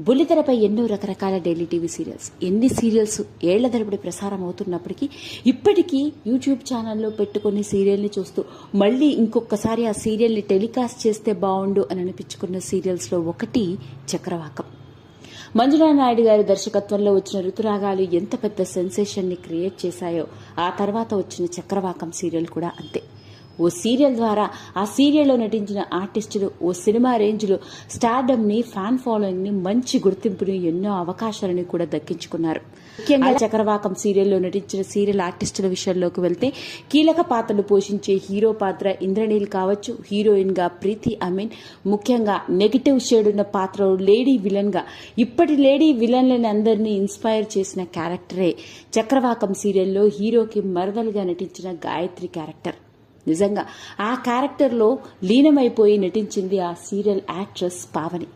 బుల్లితెరపై ఎన్నో రకరకాల daily TV serials. ఎన్ని సీరియల్స్ ఏళ్ళ తరబడి ప్రసారం అవుతున్నప్పటికీ ఇప్పటికీ యూట్యూబ్ ఛానల్లో పెట్టుకుని సీరియల్ని చూస్తూ మళ్ళీ ఇంకొకసారి ఆ సీరియల్ని టెలికాస్ట్ చేస్తే బాగుండు అని అనిపించుకున్న సీరియల్స్లో ఒకటి చక్రవాకం. మంజునా నాయుడు గారి దర్శకత్వంలో వచ్చిన ఋతురాగాలు ఎంత పెద్ద సెన్సేషన్ని క్రియేట్ చేశాయో ఆ తర్వాత వచ్చిన చక్రవాకం సీరియల్ కూడా అంతే. ఓ సీరియల్ ద్వారా ఆ సీరియల్లో నటించిన ఆర్టిస్టులు ఓ సినిమా రేంజ్లో స్టార్డమ్ని ఫ్యాన్ ఫాలోయింగ్ని మంచి గుర్తింపుని ఎన్నో అవకాశాలని కూడా దక్కించుకున్నారు. ముఖ్యంగా చక్రవాకం సీరియల్లో నటించిన సీరియల్ ఆర్టిస్టుల విషయంలోకి వెళ్తే కీలక పాత్రలు పోషించే హీరో పాత్ర ఇంద్రనీల్ కావచ్చు హీరోయిన్గా ప్రీతి అమీన్ ముఖ్యంగా నెగిటివ్ షేడ్ ఉన్న పాత్ర లేడీ విలన్గా ఇప్పటి లేడీ విలన్లని అందరినీ ఇన్స్పైర్ చేసిన క్యారెక్టరే చక్రవాకం సీరియల్లో హీరోకి మరదలుగా నటించిన గాయత్రి క్యారెక్టర్. నిజంగా ఆ క్యారెక్టర్లో లీనమైపోయి నటించింది ఆ సీరియల్ యాక్ట్రెస్ పావని.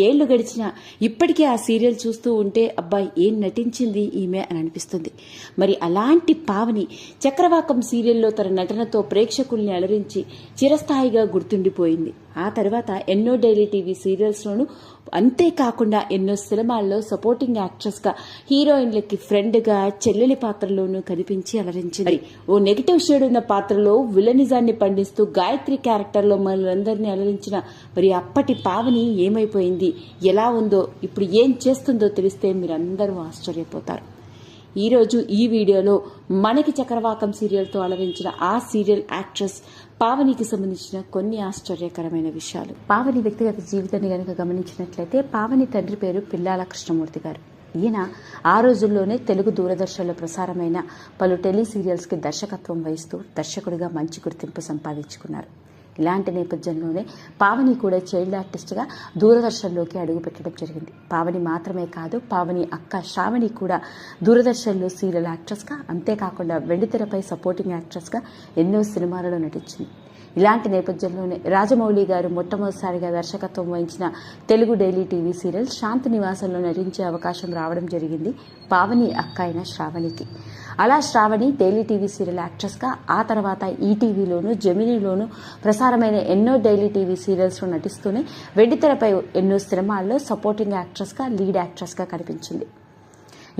ఏళ్ళు గడిచినా ఇప్పటికీ ఆ సీరియల్ చూస్తూ ఉంటే అబ్బాయి ఏం నటించింది ఈమె అని అనిపిస్తుంది. మరి అలాంటి పావని చక్రవాకం సీరియల్లో తన నటనతో ప్రేక్షకుల్ని అలరించి చిరస్థాయిగా గుర్తుండిపోయింది. ఆ తర్వాత ఎన్నో డైలీ టీవీ సీరియల్స్లోనూ అంతేకాకుండా ఎన్నో సినిమాల్లో సపోర్టింగ్ యాక్ట్రెస్గా హీరోయిన్లకి ఫ్రెండ్గా చెల్లెలి పాత్రలోనూ కనిపించి అలరించింది. ఓ నెగిటివ్ షేడ్ ఉన్న పాత్రలో విలనిజాన్ని పండిస్తూ గాయత్రి క్యారెక్టర్లో మనందరినీ అలరించిన మరి అప్పటి పావని ఏమైపోయింది? ఎలా ఉందో ఇప్పుడు ఏం చేస్తుందో తెలిస్తే మీరందరూ ఆశ్చర్యపోతారు. ఈరోజు ఈ వీడియోలో మనకి చక్రవాకం సీరియల్తో అలరించిన ఆ సీరియల్ యాక్ట్రెస్ పావనికి సంబంధించిన కొన్ని ఆశ్చర్యకరమైన విషయాలు. పావని వ్యక్తిగత జీవితాన్ని గనుక గమనించినట్లయితే పావని తండ్రి పేరు పిల్లాల కృష్ణమూర్తి గారు. ఈయన ఆ రోజుల్లోనే తెలుగు దూరదర్శన్లో ప్రసారమైన పలు టెలి సీరియల్స్కి దర్శకత్వం వహిస్తూ దర్శకుడిగా మంచి గుర్తింపు సంపాదించుకున్నారు. ఇలాంటి నేపథ్యంలోనే పావని కూడా చైల్డ్ ఆర్టిస్ట్గా దూరదర్శన్లోకి అడుగుపెట్టడం జరిగింది. పావని మాత్రమే కాదు పావని అక్క శ్రావణి కూడా దూరదర్శన్లో సీరియల్ యాక్ట్రెస్గా అంతేకాకుండా వెండితెరపై సపోర్టింగ్ యాక్ట్రెస్గా ఎన్నో సినిమాలలో నటించింది. ఇలాంటి నేపథ్యంలోనే రాజమౌళి గారు మొట్టమొదటిసారిగా దర్శకత్వం వహించిన Telugu daily TV serial Shanti నివాసంలో నటించే అవకాశం రావడం జరిగింది పావని అక్క అయిన శ్రావణికి. అలా శ్రావణి డైలీ టీవీ సీరియల్ యాక్ట్రెస్గా ఆ తర్వాత ఈటీవీలోను జమినీలోను ప్రసారమైన ఎన్నో డైలీ టీవీ సీరియల్స్లో నటిస్తూనే వెండితెరపై ఎన్నో సినిమాల్లో సపోర్టింగ్ యాక్ట్రెస్గా లీడ్ యాక్ట్రెస్గా కనిపించింది.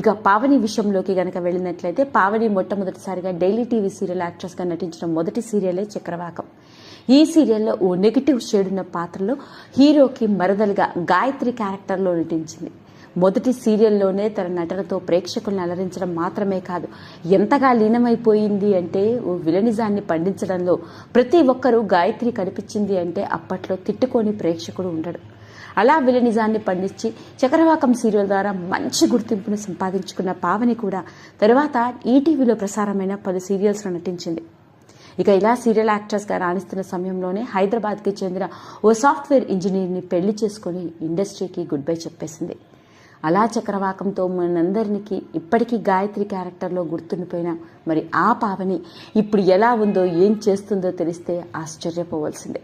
ఇక పావని విషయంలోకి గనక వెళ్ళినట్లయితే పావని మొట్టమొదటిసారిగా డైలీ టీవీ సీరియల్ యాక్ట్రెస్గా నటించిన మొదటి సీరియలే చక్రవాకం. ఈ సీరియల్లో ఓ నెగిటివ్ షేడ్ ఉన్న పాత్రలో హీరోకి మరదలుగా గాయత్రి క్యారెక్టర్లో నటించింది. మొదటి సీరియల్లోనే తన నటనతో ప్రేక్షకుల్ని అలరించడం మాత్రమే కాదు ఎంతగా లీనమైపోయింది అంటే ఓ విలనిజాన్ని పండించడంలో ప్రతి ఒక్కరూ గాయత్రి కనిపించింది అంటే అప్పట్లో తిట్టుకొని ప్రేక్షకుడు ఉండడు. అలా విలనిజాన్ని పండించి చక్రవాకం సీరియల్ ద్వారా మంచి గుర్తింపును సంపాదించుకున్న పావని కూడా తర్వాత ఈటీవీలో ప్రసారమైన పలు సీరియల్స్లో నటించింది. ఇక ఇలా సీరియల్ యాక్టర్స్గా రాణిస్తున్న సమయంలోనే హైదరాబాద్కి చెందిన ఓ సాఫ్ట్వేర్ ఇంజనీర్ని పెళ్ళి చేసుకుని ఇండస్ట్రీకి గుడ్ బై చెప్పేసింది. అలా చక్రవాకంతో మనందరికి ఇప్పటికీ గాయత్రి క్యారెక్టర్లో గుర్తుండిపోయిన మరి ఆ పావని ఇప్పుడు ఎలా ఉందో ఏం చేస్తుందో తెలిస్తే ఆశ్చర్యపోవాల్సిందే.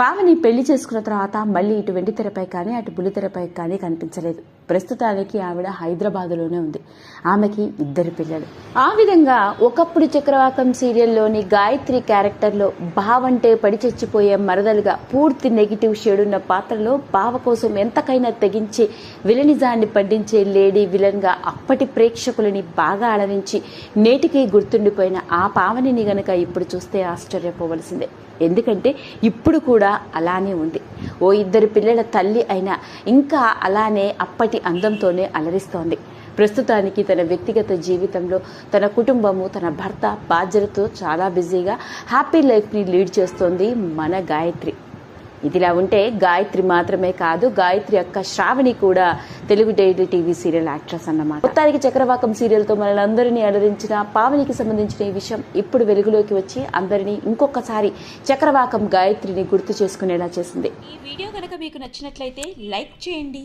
పావని పెళ్ళి చేసుకున్న తర్వాత మళ్ళీ ఇటు వెండి తెరపై కానీ అటు బుల్లితెరపై కానీ కనిపించలేదు. ప్రస్తుతానికి ఆవిడ హైదరాబాదులోనే ఉంది. ఆమెకి ఇద్దరు పిల్లలు. ఆ విధంగా ఒకప్పుడు చక్రవాకం సీరియల్లోని గాయత్రి క్యారెక్టర్లో బావంటే పడి చచ్చిపోయే మరదలుగా పూర్తి నెగిటివ్ షేడ్ ఉన్న పాత్రలో బావ కోసం ఎంతకైనా తెగించి విలనిజాన్ని పండించే లేడీ విలన్గా అప్పటి ప్రేక్షకులని బాగా అలరించి నేటికి గుర్తుండిపోయిన ఆ పావనిని గనక ఇప్పుడు చూస్తే ఆశ్చర్యపోవలసిందే. ఎందుకంటే ఇప్పుడు కూడా అలానే ఉంది. ఓ ఇద్దరు పిల్లల తల్లి అయినా ఇంకా అలానే అప్పటి అందంతోనే అలరిస్తోంది. ప్రస్తుతానికి తన వ్యక్తిగత జీవితంలో తన కుటుంబము తన భర్త బాధ్యతతో చాలా బిజీగా హ్యాపీ లైఫ్ని లీడ్ చేస్తోంది మన గాయత్రి. ఇదిలా ఉంటే గాయత్రి మాత్రమే కాదు గాయత్రి యొక్క శ్రావణి కూడా Telugu daily TV serial actress అన్నమాట. మొత్తానికి చక్రవాకం సీరియల్తో మనల్ని అందరినీ అలరించిన పావనికి సంబంధించిన ఈ విషయం ఇప్పుడు వెలుగులోకి వచ్చి అందరినీ ఇంకొకసారి చక్రవాకం గాయత్రిని గుర్తు చేసుకునేలా చేసింది. ఈ వీడియో కనుక మీకు నచ్చినట్లయితే లైక్ చేయండి.